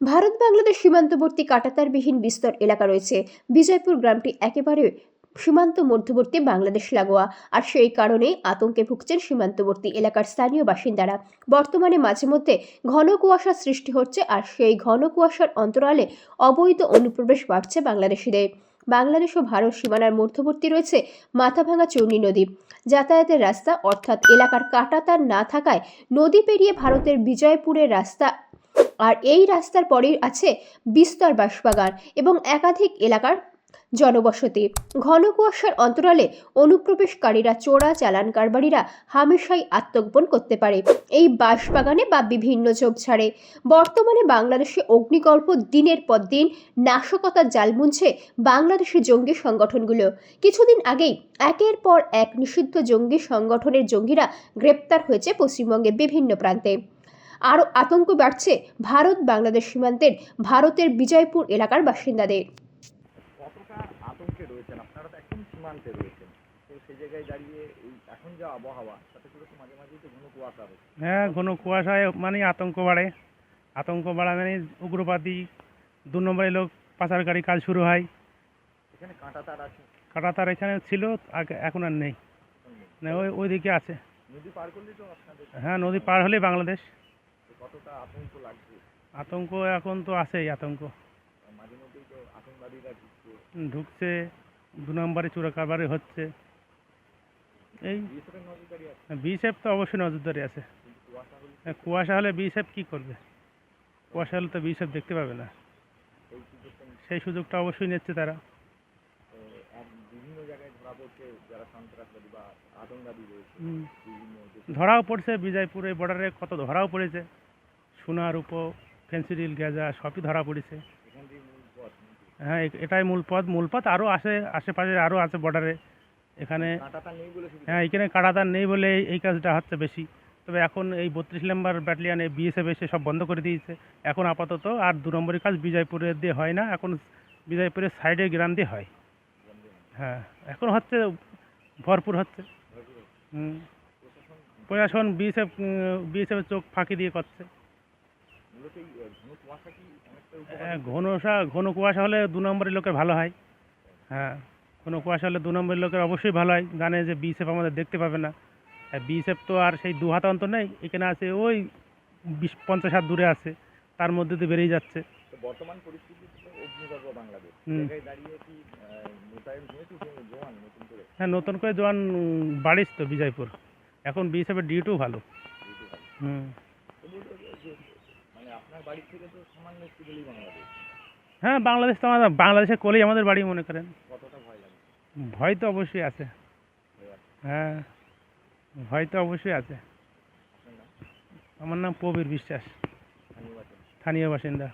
ভারত বাংলাদেশ সীমান্তবর্তী কাটাতারবিহীন বিস্তর এলাকা রয়েছে। বিজয়পুর গ্রামটি একেবারে সীমান্ত মধ্যবর্তী বাংলাদেশ লাগোয়া। আর সেই কারণেই আতঙ্কে ভুগছেন সীমান্তবর্তী এলাকার স্থানীয় বাসিন্দারা। বর্তমানে মাঝে মধ্যে ঘন কুয়াশা সৃষ্টি হচ্ছে আর সেই ঘন কুয়াশার অন্তরালে অবৈধ অনুপ্রবেশ বাড়ছে বাংলাদেশিদের। বাংলাদেশ ও ভারত সীমানার মধ্যবর্তী রয়েছে মাথাভাঙা চূর্ণী নদী। যাতায়াতের রাস্তা অর্থাৎ এলাকার কাটাতার না থাকায় নদী পেরিয়ে ভারতের বিজয়পুরের রাস্তা আর এই রাস্তার পরেই আছে বিস্তর বাঁশবাগান এবং একাধিক এলাকার জনবসতি। ঘন কুয়াশার অন্তরালে অনুপ্রবেশকারীরা, চোরা চালান কারবারিরা হামেশাই আত্মগোপন করতে পারে। এই বাঁশবাগানে বা বিভিন্ন ঝোপঝাড়ে বর্তমানে বাংলাদেশে অগ্নিগল্প দিনের পর দিন নাশকতার জাল মুনছে বাংলাদেশের জঙ্গি সংগঠনগুলো। কিছুদিন আগেই একের পর এক নিষিদ্ধ জঙ্গি সংগঠনের জঙ্গিরা গ্রেপ্তার হয়েছে পশ্চিমবঙ্গের বিভিন্ন প্রান্তে। আরও আতঙ্ক বাড়ছে ভারত বাংলাদেশ সীমান্তের ভারতের বিজয়পুর এলাকার বাসিন্দাদের। কতটা আতঙ্কে রয়েছেন? আপনারা তো একদম সীমান্তে রয়েছেন। তো সেই জায়গায় দাঁড়িয়ে এই এখন যা আবহাওয়া তাতে করে তো মাঝে তো ঘন কুয়াশা হচ্ছে হ্যাঁ ঘন কুয়াশায় মানে আতঙ্ক বাড়ে। আতঙ্ক বাড়া মানে উগ্রবাদী দু নম্বরে লোক পাচারকারী কাজ শুরু হয়। এখানে কাঁটা তার আছে? কাটাতার এখানে ছিল আগে এখন আর নেই। না ওই ওইদিকে আছে। নদী পার করলে তো আপনাদের হ্যাঁ নদী পার হলেই বাংলাদেশ। কতটা আতঙ্ক লাগছে? আতঙ্ক এখন তো আছেই আতঙ্ক। মাঝে মধ্যেই তো আতঙ্কবাদীরা ঢুকছে। ঢুকছে দু নম্বরে চোরা কারবারে হচ্ছে। এই বিএসএফ তো অবশ্যই নজরদারি আছে। কুয়াশা হলে হ্যাঁ, বিএসএফ কী করবে? কুয়াশা হলে তো বিএসএফ দেখতে পাবে না। সেই সুযোগটা অবশ্যই নিচ্ছে তারা। ধরাও পড়ছে বিজয়পুরে বর্ডারে কত ধরাও পড়েছে। সোনার উপ ফেন্সিডিল গেজা, সবই ধরা পড়েছে? হ্যাঁ এটাই মূল পথ। মূল পথ আরও আসে, আশেপাশে আরও আছে বর্ডারে এখানে হ্যাঁ এখানে কাটাতার নেই বলে এই- কাজটা হচ্ছে বেশি। তবে এখন এই বত্রিশ নম্বর ব্যাটালিয়ানে বিএসএফ এসে সব বন্ধ করে দিয়েছে। এখন আপাতত আর দু নম্বরের কাজ বিজয়পুরের দিয়ে হয় না। এখন বিজয়পুরের সাইডে গ্রাম দিয়ে হয়। হ্যাঁ এখন হচ্ছে ভরপুর হচ্ছে। হুম। প্রশাসন বিএসএফ বিএসএফের চোখ ফাঁকি দিয়ে করছে। ঘন কুয়াশা হ্যাঁ, ঘন কুয়াশা হলে দু নম্বরের লোকের ভালো হয়। হ্যাঁ ঘন কুয়াশা হলে দু নম্বরের লোকের অবশ্যই ভালো হয়। জানে যে বিএসএফ আমাদের দেখতে পাবে না। বিএসএফ তো আর সেই দু হাত অন্তর নেই এখানে আছে ওই বিশ পঞ্চাশ হাত দূরে আছে তার মধ্যে যাচ্ছে। বর্তমান তো অগ্নিগর্ভ বাংলাদেশ। হুম। জায়গায় দাঁড়িয়ে কি আহ, মোতায়েন হয়েছে যে জওয়ান নতুন করে? হ্যাঁ নতুন করে জোয়ান বাড়িস তো বিজয়পুর। এখন বিএসএফের ডিউটিও ভালো। হুম। আপনার বাড়ি থেকে তো সামান্য একটু গেলেই বাংলাদেশ। হ্যাঁ বাংলাদেশ তো আমাদের বাংলাদেশের কোলেই আমাদের বাড়ি মনে করেন। কতটা ভয় লাগে? ভয় তো অবশ্যই আছে। হ্যাঁ ভয় তো অবশ্যই আছে। আমার নাম প্রবীর বিশ্বাস। স্থানীয় বাসিন্দা।